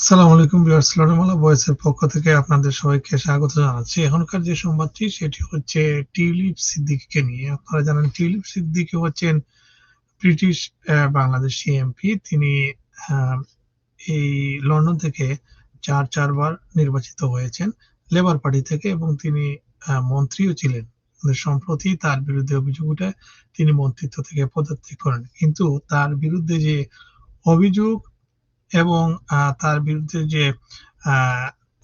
আসসালামু আলাইকুম ভিউয়ার্স লড়মালা ভয়েসের পক্ষ থেকে আপনাদের সবাইকে স্বাগত জানাচ্ছি। এখনকার যে সংবাদটি, সেটি হচ্ছে টিউলিপ সিদ্দিকীকে নিয়ে। আপনারা জানেন টিউলিপ সিদ্দিকী হচ্ছেন ব্রিটিশ বাংলাদেশি এমপি তিনি এই লন্ডন থেকে চার, চারবার নির্বাচিত হয়েছেন, লেবার পার্টি থেকে এবং তিনি মন্ত্রীও ছিলেন। সম্প্রতি তার বিরুদ্ধে অভিযোগ উঠে তিনি মন্ত্রিত্ব থেকে পদত্যাগ করেন। কিন্তু তার বিরুদ্ধে যে অভিযোগ এবং তার বিরুদ্ধে যে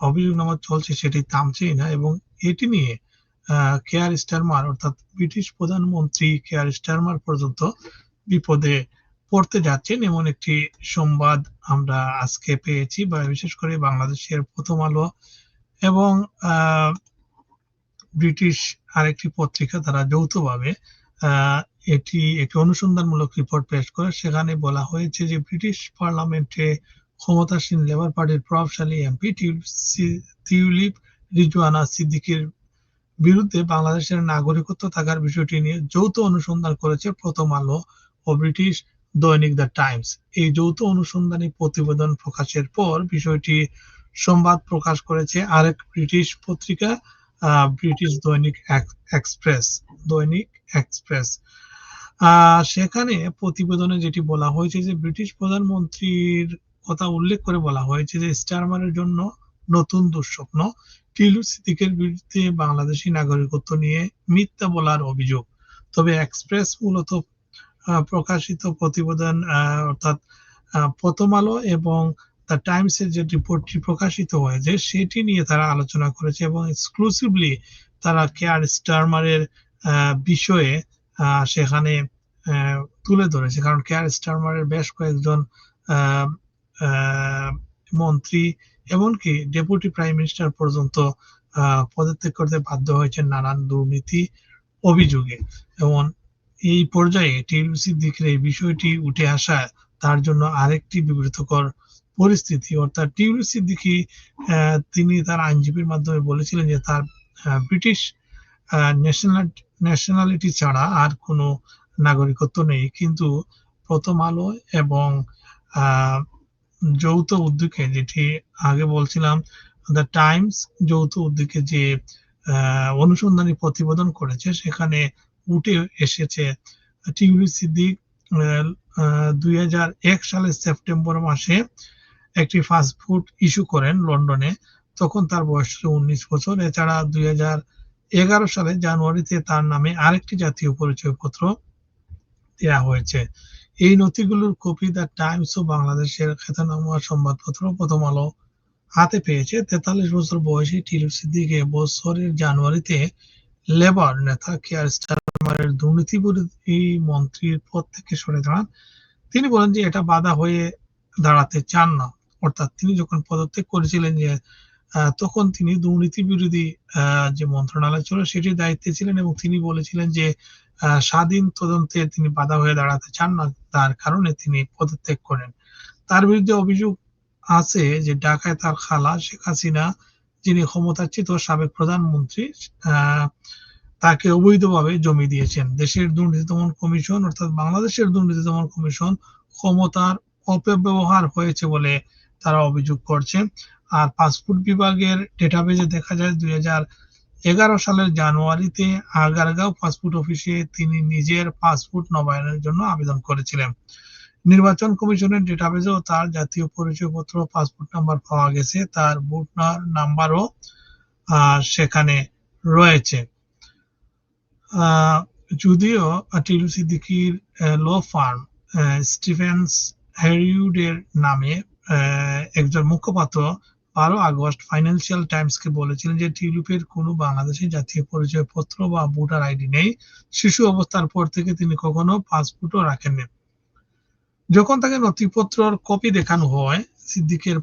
অভিযোগনামা চলছে সেটি থামছেই না এবং এটি নিয়ে কেয়ার স্টারমার অর্থাৎ ব্রিটিশ প্রধানমন্ত্রী কেয়ার স্টারমার পর্যন্ত বিপদে পড়তে যাচ্ছেন। এমন একটি সংবাদ আমরা আজকে পেয়েছি বা বিশেষ করে বাংলাদেশের প্রথম আলো এবং ব্রিটিশ আরেকটি পত্রিকা তারা যৌথভাবে এটি একটি অনুসন্ধানমূলক রিপোর্ট পেশ করে। সেখানে বলা হয়েছে যে ব্রিটিশ পার্লামেন্টে ক্ষমতাসীন লেবার পার্টির প্রভাবশালী এমপি টিউলিপ রিজওয়ানা সিদ্দিকির বিরুদ্ধে বাংলাদেশের নাগরিকত্ব থাকার বিষয়টি নিয়ে যৌথ অনুসন্ধান করেছে প্রথম আলো ও ব্রিটিশ দৈনিক দ্য টাইমস। এই যৌথ অনুসন্ধানী প্রতিবেদন প্রকাশের পর বিষয়টি সংবাদ প্রকাশ করেছে আরেক ব্রিটিশ পত্রিকা ব্রিটিশ দৈনিক এক্সপ্রেস দৈনিক এক্সপ্রেস সেখানে প্রতিবেদনে যেটি বলা হয়েছে যে, ব্রিটিশ প্রধানমন্ত্রীর কথা উল্লেখ করে বলা হয়েছে যে, স্টারমারের জন্য নতুন দুঃস্বপ্ন, টিলু সিদ্দিকের বিরুদ্ধে বাংলাদেশি নাগরিকত্ব নিয়ে মিথ্যা বলার অভিযোগ। তবে এক্সপ্রেস মূলত প্রকাশিত প্রতিবেদন অর্থাৎ প্রথম আলো এবং দ্য টাইমস এর যে রিপোর্টটি প্রকাশিত হয়েছে, সেটি নিয়ে তারা আলোচনা করেছে এবং এক্সক্লুসিভলি তারা কেয়ার স্টারমারের বিষয়ে সেখানে তুলে ধরেছে। কারণ কেয়ার স্টারমারের বেশ কয়েকজন মন্ত্রী, এমনকি ডেপুটি প্রাইম মিনিস্টার পর্যন্ত পদত্যাগ করতে বাধ্য হয়েছেন নানান দুর্নীতি অভিযোগে। এবং এই পর্যায়ে টিএমসি দিকের এই বিষয়টি উঠে আসা, তার জন্য আরেকটি বিব্রতকর পরিস্থিতি। অর্থাৎ টিউলিপ সিদ্দিকি তিনি তার আইনজীবীর মাধ্যমে বলেছিলেন যে তার ব্রিটিশ ন্যাশনালিটি ছাড়া আর কোনো নাগরিকত্ব নেই। কিন্তু প্রথম আলো এবং যৌথ উদ্যোগে যেটি আগে বলছিলাম দ্য টাইমস যৌথ উদ্যোগে যে অনুসন্ধানী প্রতিবেদন করেছে, সেখানে উঠে এসেছে টিউলিপ সিদ্দিক দুই সালের সেপ্টেম্বর মাসে একটি ফাস্টফুড ইস্যু করেন লন্ডনে। তখন তার বয়স ছিল উনিশ বছর। এছাড়া দুই হাজার এগারো সালে জানুয়ারিতে তার নামে আরেকটি জাতীয় পরিচয়পত্র দেওয়া হয়েছে। এই নথিগুলোর কপি দ্য টাইমস ও বাংলাদেশের খ্যাতনামা সংবাদপত্র প্রথম আলো হাতে পেয়েছে। তেতাল্লিশ বছর বয়সী টিলু সিদ্দিক বছরের জানুয়ারিতে লেবার নেতা কেয়ার স্টারমারের দুর্নীতি বিরোধী মন্ত্রীর পদ থেকে সরে দাঁড়ান। তিনি বলেন যে, এটা বাধা হয়ে দাঁড়াতে চান না। অর্থাৎ তিনি যখন পদত্যাগ করেছিলেন যে তখন তিনি দুর্নীতি বিরোধী যে মন্ত্রণালয় ছিল সেটির দায়িত্বে ছিলেন এবং তিনি বলেছিলেন যে স্বাধীন তদন্তে তিনি বাধা হয়ে দাঁড়াতে চান না। তার কারণে তিনি পদত্যাগ করেন। তার বিরুদ্ধে অভিযোগ আছে যে, ঢাকায় তার খালা শেখ হাসিনা, যিনি ক্ষমতাচ্যুত সাবেক প্রধানমন্ত্রী তাকে অবৈধভাবে জমি দিয়েছেন। দেশের দুর্নীতি দমন কমিশন, অর্থাৎ বাংলাদেশের দুর্নীতি দমন কমিশন ক্ষমতার অপব্যবহার হয়েছে বলে তারা অভিযোগ করছে। আর পাসপোর্ট বিভাগের ডেটাবেজে দেখা যায়, দুই এগারো সালের জানুয়ারিতে আগারগাঁও পাসপোর্ট অফিসে তিনি নিজের পাসপোর্ট নবায়নের জন্য আবেদন করেছিলেন। নির্বাচন কমিশনের ডেটাবেজেও তার জাতীয় পরিচয়পত্র, পাসপোর্ট নাম্বার পাওয়া গেছে, তার ভোটার নাম্বারও সেখানে রয়েছে। যদিও টিলু সিদ্দিকির ল ফার্ম স্টিফেন্স হ্যারিউডের নামে একজন মুখপাত্র বারো আগস্ট ফাইন্যান্সিয়াল টাইমসকে বলেছিলেন যে টিউলিপের কোনো বাংলাদেশের জাতীয় পরিচয়পত্র বা ভোটার আইডি নেই। শিশু অবস্থার পর থেকে তিনি কখনো পাসপোর্টও রাখেননি। যখন তাকে নথিপত্রর কপি দেখানো হয়, সিদ্দিকের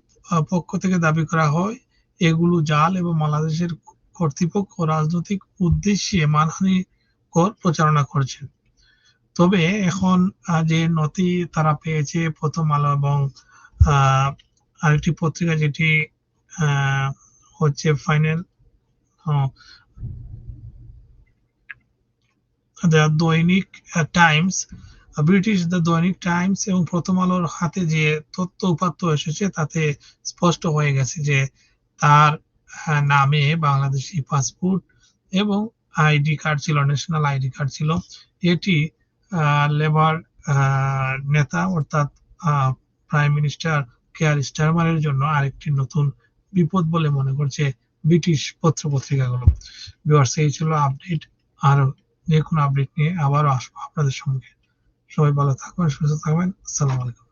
পক্ষ থেকে দাবি করা হয়, এগুলো জাল এবং বাংলাদেশের কর্তৃপক্ষ রাজনৈতিক উদ্দেশ্যে মানহানি কর প্রচারণা করছেন তবে এখন যে নথি তারা পেয়েছে প্রথম আলো এবং আরেকটি পত্রিকা যেটি হচ্ছে ফাইনাল দৈনিক টাইমস ব্রিটিশ দ্য দৈনিক টাইমস এবং প্রথম আলোর হাতে যে তথ্য উপাত্ত এসেছে তাতে স্পষ্ট হয়ে গেছে যে তার নামে বাংলাদেশি পাসপোর্ট এবং আইডি কার্ড ছিল ন্যাশনাল আইডি কার্ড ছিল। এটি লেবার নেতা অর্থাৎ প্রাইম মিনিস্টার কেয়ার স্টারমারের জন্য আরেকটি নতুন বিপদ বলে মনে করছে ব্রিটিশ পত্র পত্রিকাগুলো ভিউয়ার্স এই ছিল আপডেট আর যে কোনো আপডেট নিয়ে আবারও আসব আপনাদের সঙ্গে সবাই ভালো থাকবেন, সুস্থ থাকবেন। আসসালামু আলাইকুম।